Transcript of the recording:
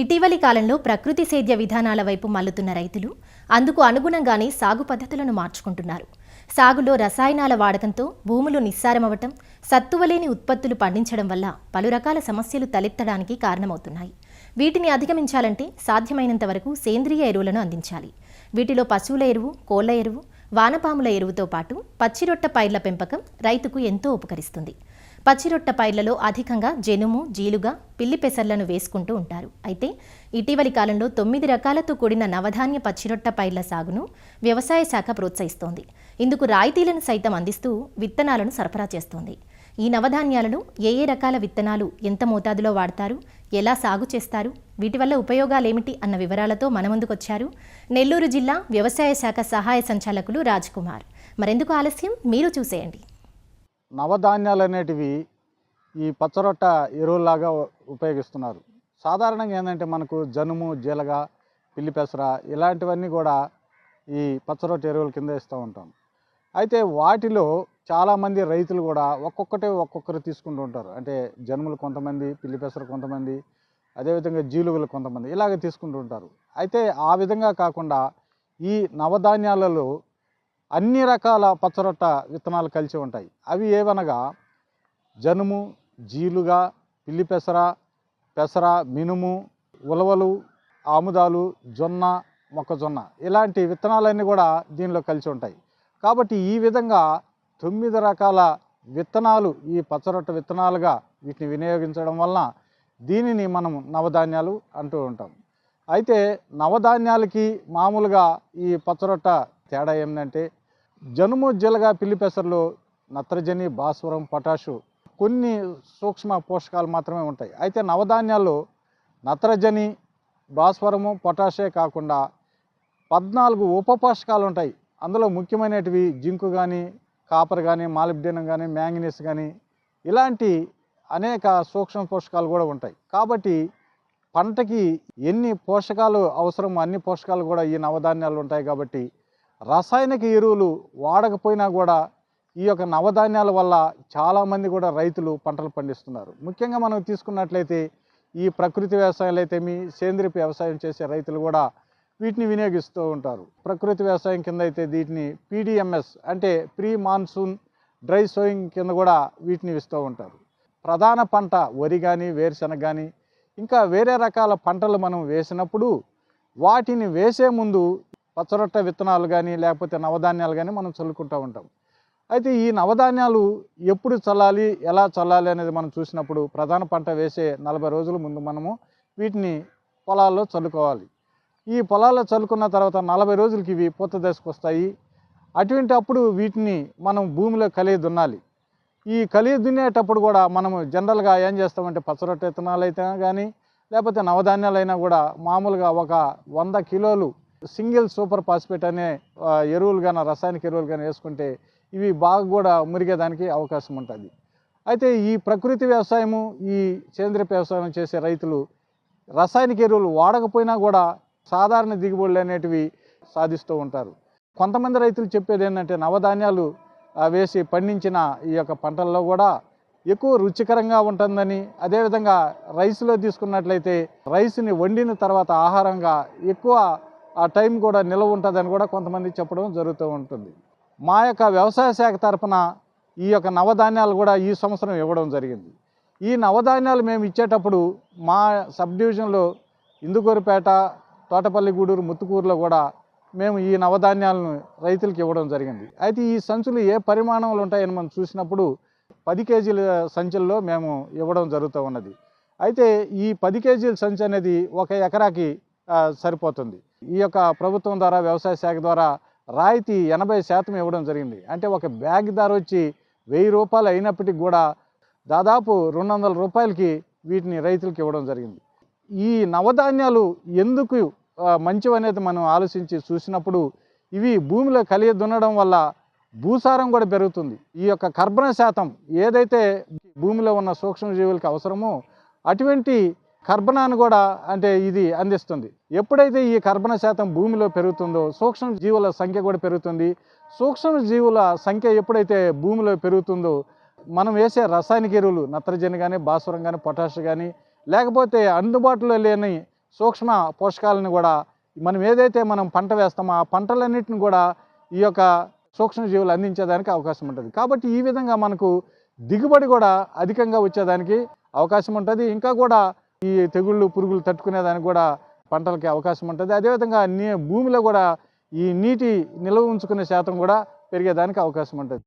ఇటీవలి కాలంలో ప్రకృతి సేద్య విధానాల వైపు మల్లుతున్న రైతులు అందుకు అనుగుణంగానే సాగు పద్ధతులను మార్చుకుంటున్నారు. సాగులో రసాయనాల వాడకంతో భూములు నిస్సారమవటం సత్తువలేని ఉత్పత్తులు పండించడం వల్ల పలు రకాల సమస్యలు తలెత్తడానికి కారణమవుతున్నాయి. వీటిని అధిగమించాలంటే సాధ్యమైనంత వరకు సేంద్రియ ఎరువులను అందించాలి. వీటిలో పశువుల ఎరువు కోళ్ళ ఎరువు వానపాముల ఎరువుతో పాటు పచ్చిరొట్ట పైర్ల పెంపకం రైతుకు ఎంతో ఉపకరిస్తుంది. పచ్చిరొట్ట పైర్లలో అధికంగా జనుము జీలుగా పిల్లి పెసర్లను వేసుకుంటూ ఉంటారు. అయితే ఇటీవలి కాలంలో తొమ్మిది రకాలతో కూడిన నవధాన్య పచ్చిరొట్ట పైర్ల సాగును వ్యవసాయ శాఖ ప్రోత్సహిస్తోంది. ఇందుకు రాయితీలను సైతం అందిస్తూ విత్తనాలను సరఫరా చేస్తోంది. ఈ నవధాన్యాలను ఏ ఏ రకాల విత్తనాలు ఎంత మోతాదులో వాడతారు ఎలా సాగు చేస్తారు వీటి వల్ల ఉపయోగాలేమిటి అన్న వివరాలతో మన ముందుకొచ్చారు నెల్లూరు జిల్లా వ్యవసాయ శాఖ సహాయ సంచాలకులు రాజ్ కుమార్. మరెందుకు ఆలస్యం? మీరు చూసేయండి. నవధాన్యాలు అనేటివి ఈ పచ్చరొట్ట ఎరువులాగా ఉపయోగిస్తున్నారు. సాధారణంగా ఏంటంటే మనకు జనుము జీలగ పిల్లి పెసర ఇలాంటివన్నీ కూడా ఈ పచ్చరొట్ట ఎరువుల కింద ఇస్తూ ఉంటాం. అయితే వాటిలో చాలామంది రైతులు కూడా ఒక్కొక్కటే ఒక్కొక్కరు తీసుకుంటూ ఉంటారు. అంటే జనుములు కొంతమంది పిల్లి పెసర కొంతమంది అదేవిధంగా జీలుగులు కొంతమంది ఇలాగ తీసుకుంటూ ఉంటారు. అయితే ఆ విధంగా కాకుండా ఈ నవధాన్యాలలో అన్ని రకాల పచ్చరొట్ట విత్తనాలు కలిసి ఉంటాయి. అవి ఏవనగా జనుము జీలుగా పిల్లి పెసర పెసర మినుము ఉలవలు ఆముదాలు జొన్న మొక్కజొన్న ఇలాంటి విత్తనాలన్నీ కూడా దీనిలో కలిసి ఉంటాయి. కాబట్టి ఈ విధంగా తొమ్మిది రకాల విత్తనాలు ఈ పచ్చరొట్ట విత్తనాలుగా వీటిని వినియోగించడం వలన దీనిని మనం నవధాన్యాలు అంటూ ఉంటాం. అయితే నవధాన్యాలకి మామూలుగా ఈ పచ్చరొట్ట తేడా ఏంటంటే జనుము జీలగా పిల్లిపెసర్లు నత్రజని భాస్వరం పొటాషు కొన్ని సూక్ష్మ పోషకాలు మాత్రమే ఉంటాయి. అయితే నవధాన్యాల్లో నత్రజని భాస్వరము పొటాషే కాకుండా పద్నాలుగు ఉప పోషకాలు ఉంటాయి. అందులో ముఖ్యమైనటివి జింకు కానీ కాపర్ కానీ మాలిబ్డినం కానీ మ్యాంగనీస్ కానీ ఇలాంటి అనేక సూక్ష్మ పోషకాలు కూడా ఉంటాయి. కాబట్టి పంటకి ఎన్ని పోషకాలు అవసరమో అన్ని పోషకాలు కూడా ఈ నవధాన్యాలు ఉంటాయి కాబట్టి రసాయనిక ఎరువులు వాడకపోయినా కూడా ఈ యొక్క నవధాన్యాల వల్ల చాలామంది కూడా రైతులు పంటలు పండిస్తున్నారు. ముఖ్యంగా మనం తీసుకున్నట్లయితే ఈ ప్రకృతి వ్యవసాయాలు అయితే మీ సేంద్రియ వ్యవసాయం చేసే రైతులు కూడా వీటిని వినియోగిస్తూ ఉంటారు. ప్రకృతి వ్యవసాయం కింద అయితే వీటిని పీడిఎంఎస్ అంటే ప్రీ మాన్సూన్ డ్రై సోయింగ్ కింద కూడా వీటిని ఇస్తూ ఉంటారు. ప్రధాన పంట వరి కానీ వేరుశనగ కానీ ఇంకా వేరే రకాల పంటలు మనం వేసినప్పుడు వాటిని వేసే ముందు పచ్చరొట్ట విత్తనాలు కానీ లేకపోతే నవధాన్యాలు కానీ మనం చల్లుకుంటూ ఉంటాం. అయితే ఈ నవధాన్యాలు ఎప్పుడు చల్లాలి ఎలా చల్లాలి అనేది మనం చూసినప్పుడు ప్రధాన పంట వేసే నలభై రోజుల ముందు మనము వీటిని పొలాల్లో చల్లుకోవాలి. ఈ పొలాల్లో చల్లుకున్న తర్వాత నలభై రోజులకి ఇవి పూత దశకు వస్తాయి అటువంటి అప్పుడు వీటిని మనం భూమిలో కలిగి దున్నాలి. ఈ కలిగి దున్నేటప్పుడు కూడా మనము జనరల్గా ఏం చేస్తామంటే పచ్చరొట్ట విత్తనాలు అయితే కానీ లేకపోతే నవధాన్యాలైనా కూడా మామూలుగా ఒక వంద కిలోలు సింగిల్ సూపర్ ఫాస్ఫేట్ అనే ఎరువులు కానీ రసాయనిక ఎరువులు కానీ వేసుకుంటే ఇవి బాగా కూడా మురిగేదానికి అవకాశం ఉంటుంది. అయితే ఈ ప్రకృతి వ్యవసాయము ఈ సేంద్రియ వ్యవసాయం చేసే రైతులు రసాయనిక ఎరువులు వాడకపోయినా కూడా సాధారణ దిగుబడులు అనేటివి సాధిస్తూ ఉంటారు. కొంతమంది రైతులు చెప్పేది ఏంటంటే నవధాన్యాలు వేసి పండించిన ఈ యొక్క పంటల్లో కూడా ఎక్కువ రుచికరంగా ఉంటుందని అదేవిధంగా రైస్లో తీసుకున్నట్లయితే రైస్ని వండిన తర్వాత ఆహారంగా ఎక్కువ ఆ టైం కూడా నిల్వ ఉంటుందని కూడా కొంతమంది చెప్పడం జరుగుతూ ఉంటుంది. మా యొక్క వ్యవసాయ శాఖ తరఫున ఈ యొక్క నవధాన్యాలు కూడా ఈ సంవత్సరం ఇవ్వడం జరిగింది. ఈ నవధాన్యాలు మేము ఇచ్చేటప్పుడు మా సబ్ డివిజన్లో ఇందుకూరుపేట తోటపల్లి గూడూరు ముత్తుకూరులో కూడా మేము ఈ నవధాన్యాలను రైతులకు ఇవ్వడం జరిగింది. అయితే ఈ సంచులు ఏ పరిమాణంలో ఉంటాయని మనం చూసినప్పుడు పది కేజీల సంచుల్లో మేము ఇవ్వడం జరుగుతూ ఉన్నది. అయితే ఈ పది కేజీల సంచి అనేది ఒక ఎకరాకి సరిపోతుంది. ఈ యొక్క ప్రభుత్వం ద్వారా వ్యవసాయ శాఖ ద్వారా రాయితీ ఎనభై శాతం ఇవ్వడం జరిగింది. అంటే ఒక బ్యాగ్ ధర వచ్చి వెయ్యి రూపాయలు అయినప్పటికీ కూడా దాదాపు రెండు వందల రూపాయలకి వీటిని రైతులకు ఇవ్వడం జరిగింది. ఈ నవధాన్యాలు ఎందుకు మంచివనేది మంచివి అనేది మనం ఆలోచించి చూసినప్పుడు ఇవి భూమిలో కలిగి దున్నడం వల్ల భూసారం కూడా పెరుగుతుంది. ఈ యొక్క కర్బన శాతం ఏదైతే భూమిలో ఉన్న సూక్ష్మజీవులకు అవసరమో అటువంటి కర్బనాన్ని కూడా అంటే ఇది అందిస్తుంది. ఎప్పుడైతే ఈ కర్బన శాతం భూమిలో పెరుగుతుందో సూక్ష్మ జీవుల సంఖ్య కూడా పెరుగుతుంది. సూక్ష్మ జీవుల సంఖ్య ఎప్పుడైతే భూమిలో పెరుగుతుందో మనం వేసే రసాయనిక ఎరువులు నత్రజని కానీ భాస్వరం కానీ పొటాష్ కానీ లేకపోతే అందుబాటులో లేని సూక్ష్మ పోషకాలను కూడా మనం ఏదైతే మనం పంట వేస్తామో ఆ పంటలన్నిటిని కూడా ఈ యొక్క సూక్ష్మజీవులు అందించేదానికి అవకాశం ఉంటుంది. కాబట్టి ఈ విధంగా మనకు దిగుబడి కూడా అధికంగా వచ్చేదానికి అవకాశం ఉంటుంది. ఇంకా కూడా ఈ తెగుళ్ళు పురుగులు తట్టుకునేదానికి కూడా పంటలకి అవకాశం ఉంటుంది. అదేవిధంగా భూమిలో కూడా ఈ నీటి నిల్వ ఉంచుకునే శాతం కూడా పెరిగేదానికి అవకాశం ఉంటుంది.